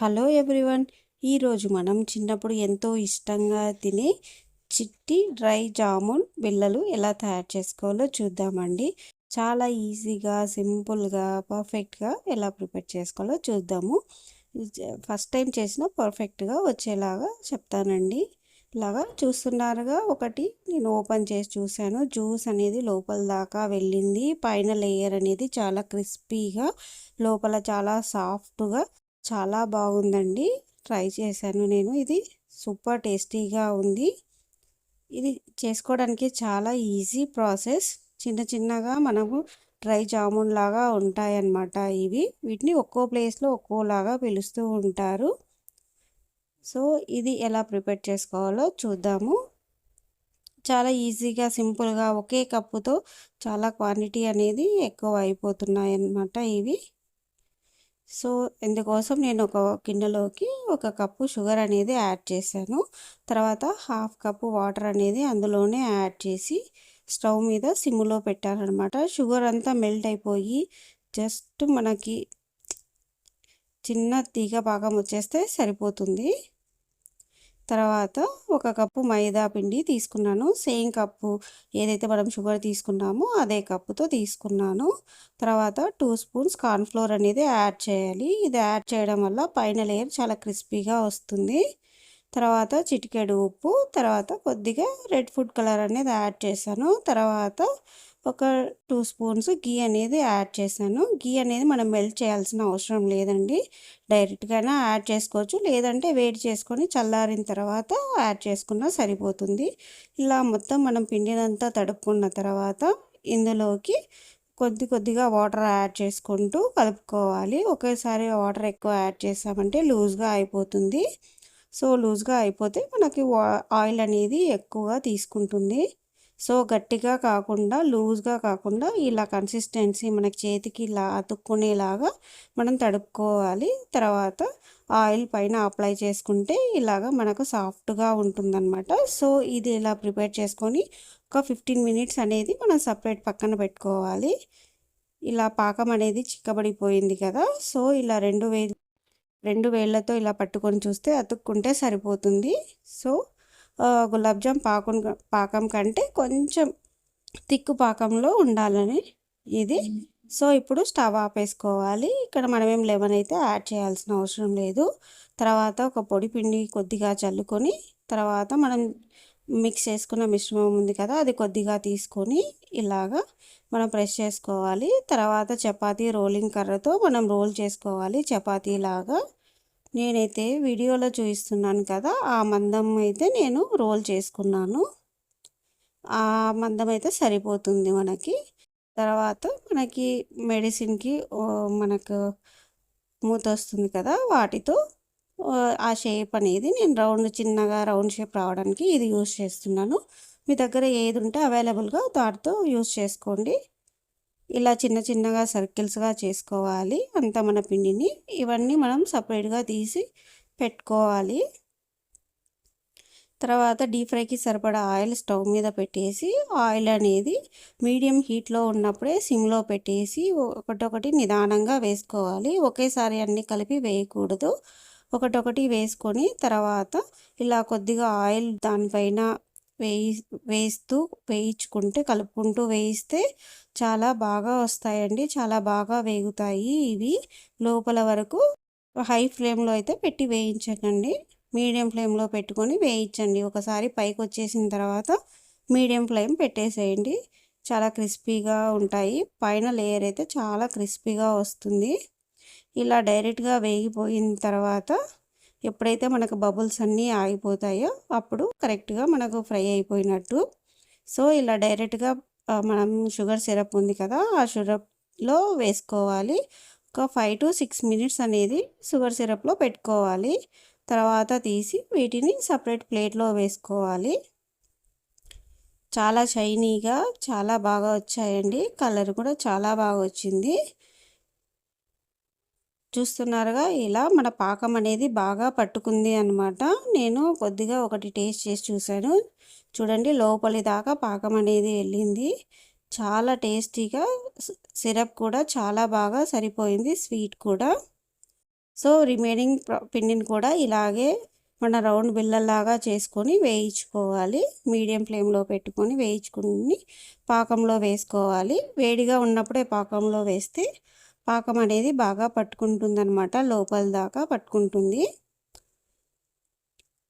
Hello everyone ఈరోజు మనం చిన్నప్పుడు ఎంతో ఇష్టంగా తినే చిట్టి డ్రై జామున్ బిళ్ళలు ఎలా తయారు చేసుకోవాలో చూద్దామండి. చాలా ఈజీగా సింపుల్గా పర్ఫెక్ట్గా ఎలా ప్రిపేర్ చేసుకోవాలో చూద్దాము. ఫస్ట్ టైం చేసిన పర్ఫెక్ట్గా వచ్చేలాగా చెప్తానండి. ఇలాగా చూస్తున్నారుగా ఒకటి నేను ఓపెన్ చేసి చూశాను. జ్యూస్ అనేది లోపల దాకా వెళ్ళింది. పైన లేయర్ అనేది చాలా క్రిస్పీగా లోపల చాలా సాఫ్ట్గా చాలా బాగుందండి. ట్రై చేశాను నేను. ఇది సూపర్ టేస్టీగా ఉంది. ఇది చేసుకోవడానికి చాలా ఈజీ ప్రాసెస్. చిన్న చిన్నగా మనము డ్రై జామున్ లాగా ఉంటాయన్నమాట ఇవి. వీటిని ఒక్కో ప్లేస్లో ఒక్కోలాగా పిలుస్తూ ఉంటారు. సో ఇది ఎలా ప్రిపేర్ చేసుకోవాలో చూద్దాము. చాలా ఈజీగా సింపుల్గా ఒకే కప్పుతో చాలా క్వాంటిటీ అనేది ఎక్కువ అయిపోతున్నాయి అన్నమాట ఇవి. సో ఇందుకోసం నేను ఒక గిన్నెలోకి ఒక కప్పు షుగర్ అనేది యాడ్ చేశాను. తర్వాత హాఫ్ కప్పు వాటర్ అనేది అందులోనే యాడ్ చేసి స్టవ్ మీద సిమ్లో పెట్టానమాట షుగర్ అంతా మెల్ట్ అయిపోయి జస్ట్ మనకి చిన్న తీగ భాగం వచ్చేస్తే సరిపోతుంది. తర్వాత ఒక కప్పు మైదా పిండి తీసుకున్నాను. సేమ్ కప్పు ఏదైతే మనం షుగర్ తీసుకున్నామో అదే కప్పుతో తీసుకున్నాను. తర్వాత టూ స్పూన్స్ కార్న్ఫ్లోర్ అనేది యాడ్ చేయాలి. ఇది యాడ్ చేయడం వల్ల పైన లేయర్ చాలా క్రిస్పీగా వస్తుంది. తర్వాత చిటికెడు ఉప్పు తర్వాత కొద్దిగా రెడ్ ఫుడ్ కలర్ అనేది యాడ్ చేశాను. తర్వాత ఒక టూ స్పూన్స్ గీ అనేది యాడ్ చేశాను. గీ అనేది మనం మెల్ట్ చేయాల్సిన అవసరం లేదండి. డైరెక్ట్గానే యాడ్ చేసుకోవచ్చు. లేదంటే వేడి చేసుకొని చల్లారిన తర్వాత యాడ్ చేసుకున్నా సరిపోతుంది. ఇలా మొత్తం మనం పిండినంతా తడుపుకున్న తర్వాత ఇందులోకి కొద్ది కొద్దిగా వాటర్ యాడ్ చేసుకుంటూ కలుపుకోవాలి. ఒకేసారి వాటర్ ఎక్కువ యాడ్ చేసామంటే లూజ్గా అయిపోతుంది. సో లూజ్గా అయిపోతే మనకి ఆయిల్ అనేది ఎక్కువగా తీసుకుంటుంది. సో గట్టిగా కాకుండా లూజ్గా కాకుండా ఇలా కన్సిస్టెన్సీ మనకి చేతికి ఇలా అతుక్కునేలాగా మనం తడుపుకోవాలి. తర్వాత ఆయిల్ పైన అప్లై చేసుకుంటే ఇలాగ మనకు సాఫ్ట్గా ఉంటుందన్నమాట. సో ఇది ఇలా ప్రిపేర్ చేసుకొని ఒక ఫిఫ్టీన్ మినిట్స్ అనేది మనం సపరేట్ పక్కన పెట్టుకోవాలి. ఇలా పాకం అనేది చిక్కబడిపోయింది కదా! సో ఇలా రెండు వే రెండు వేళ్ళతో ఇలా పట్టుకొని చూస్తే అతుక్కుంటే సరిపోతుంది. సో గులాబ్ జామ్ పాకం పాకం కంటే కొంచెం తిక్కు పాకంలో ఉండాలని ఇది. సో ఇప్పుడు స్టవ్ ఆపేసుకోవాలి. ఇక్కడ మనమేం లెమన్ అయితే యాడ్ చేయాల్సిన అవసరం లేదు. తర్వాత ఒక పొడి పిండి కొద్దిగా చల్లుకొని తర్వాత మనం మిక్స్ చేసుకున్న మిశ్రమం ఉంది కదా అది కొద్దిగా తీసుకొని ఇలాగా మనం ప్రెస్ చేసుకోవాలి. తర్వాత చపాతీ రోలింగ్ కర్రతో మనం రోల్ చేసుకోవాలి చపాతీ లాగా నేనైతే వీడియోలో చూపిస్తున్నాను కదా ఆ మందం అయితే నేను రోల్ చేసుకున్నాను. ఆ మందం అయితే సరిపోతుంది మనకి. తర్వాత మనకి మెడిసిన్కి మనకు మూత వస్తుంది కదా వాటితో ఆ షేప్ అనేది నేను రౌండ్ చిన్నగా రౌండ్ షేప్ రావడానికి ఇది యూస్ చేస్తున్నాను. మీ దగ్గర ఏది ఉంటే అవైలబుల్గా దాటితో యూస్ చేసుకోండి. ఇలా చిన్న చిన్నగా సర్కిల్స్గా చేసుకోవాలి. అంత మన పిండిని ఇవన్నీ మనం సపరేట్గా తీసి పెట్టుకోవాలి. తర్వాత డీప్ ఫ్రైకి సరిపడా ఆయిల్ స్టవ్ మీద పెట్టేసి ఆయిల్ అనేది మీడియం హీట్లో ఉన్నప్పుడే సిమ్లో పెట్టేసి ఒకటొకటి నిదానంగా వేసుకోవాలి. ఒకేసారి అన్నీ కలిపి వేయకూడదు. ఒకటొకటి వేసుకొని తర్వాత ఇలా కొద్దిగా ఆయిల్ దానిపైన వేయి వేస్తూ వేయించుకుంటే కలుపుకుంటూ వేయిస్తే చాలా బాగా వస్తాయండి. చాలా బాగా వేగుతాయి ఇవి. లోపల వరకు హై ఫ్లేమ్లో అయితే పెట్టి వేయించకండి. మీడియం ఫ్లేమ్లో పెట్టుకొని వేయించండి. ఒకసారి పైకి వచ్చేసిన తర్వాత మీడియం ఫ్లేమ్ పెట్టేసేయండి. చాలా క్రిస్పీగా ఉంటాయి. పైన లేయర్ అయితే చాలా క్రిస్పీగా వస్తుంది. ఇలా డైరెక్ట్గా వేగిపోయిన తర్వాత ఎప్పుడైతే మనకు బబుల్స్ అన్నీ ఆగిపోతాయో అప్పుడు కరెక్ట్గా మనకు ఫ్రై అయిపోయినట్టు. సో ఇలా డైరెక్ట్గా మనం షుగర్ సిరప్ ఉంది కదా ఆ షురప్లో వేసుకోవాలి. ఒక ఫైవ్ టు సిక్స్ మినిట్స్ అనేది షుగర్ సిరప్లో పెట్టుకోవాలి. తర్వాత తీసి వీటిని సపరేట్ ప్లేట్లో వేసుకోవాలి. చాలా షైనీగా చాలా బాగా వచ్చాయండి. కలర్ కూడా చాలా బాగా వచ్చింది. చూస్తున్నారుగా ఇలా మన పాకం అనేది బాగా పట్టుకుంది అనమాట నేను కొద్దిగా ఒకటి టేస్ట్ చేసి చూశాను. చూడండి లోపలి దాకా పాకం అనేది వెళ్ళింది. చాలా టేస్టీగా సిరప్ కూడా చాలా బాగా సరిపోయింది స్వీట్ కూడా. సో రిమైనింగ్ పిండిని కూడా ఇలాగే మన రౌండ్ బిల్లలాగా చేసుకొని వేయించుకోవాలి. మీడియం ఫ్లేమ్లో పెట్టుకొని వేయించుకుని పాకంలో వేసుకోవాలి. వేడిగా ఉన్నప్పుడే పాకంలో వేస్తే పాకం అనేది బాగా పట్టుకుంటుంది అనమాట లోపల దాకా పట్టుకుంటుంది.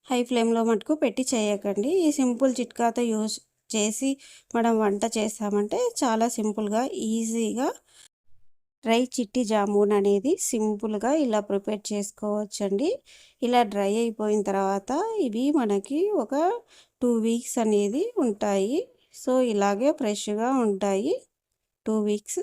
హై ఫ్లేమ్లో మటుకు పెట్టి చేయకండి. ఈ సింపుల్ చిట్కాతో యూజ్ చేసి మనం వంట చేస్తామంటే చాలా సింపుల్గా ఈజీగా డ్రై చిట్టి జామున్ అనేది సింపుల్గా ఇలా ప్రిపేర్ చేసుకోవచ్చండి. ఇలా డ్రై అయిపోయిన తర్వాత ఇవి మనకి ఒక టూ వీక్స్ అనేది ఉంటాయి. సో ఇలాగే ఫ్రెష్గా ఉంటాయి. Two weeks.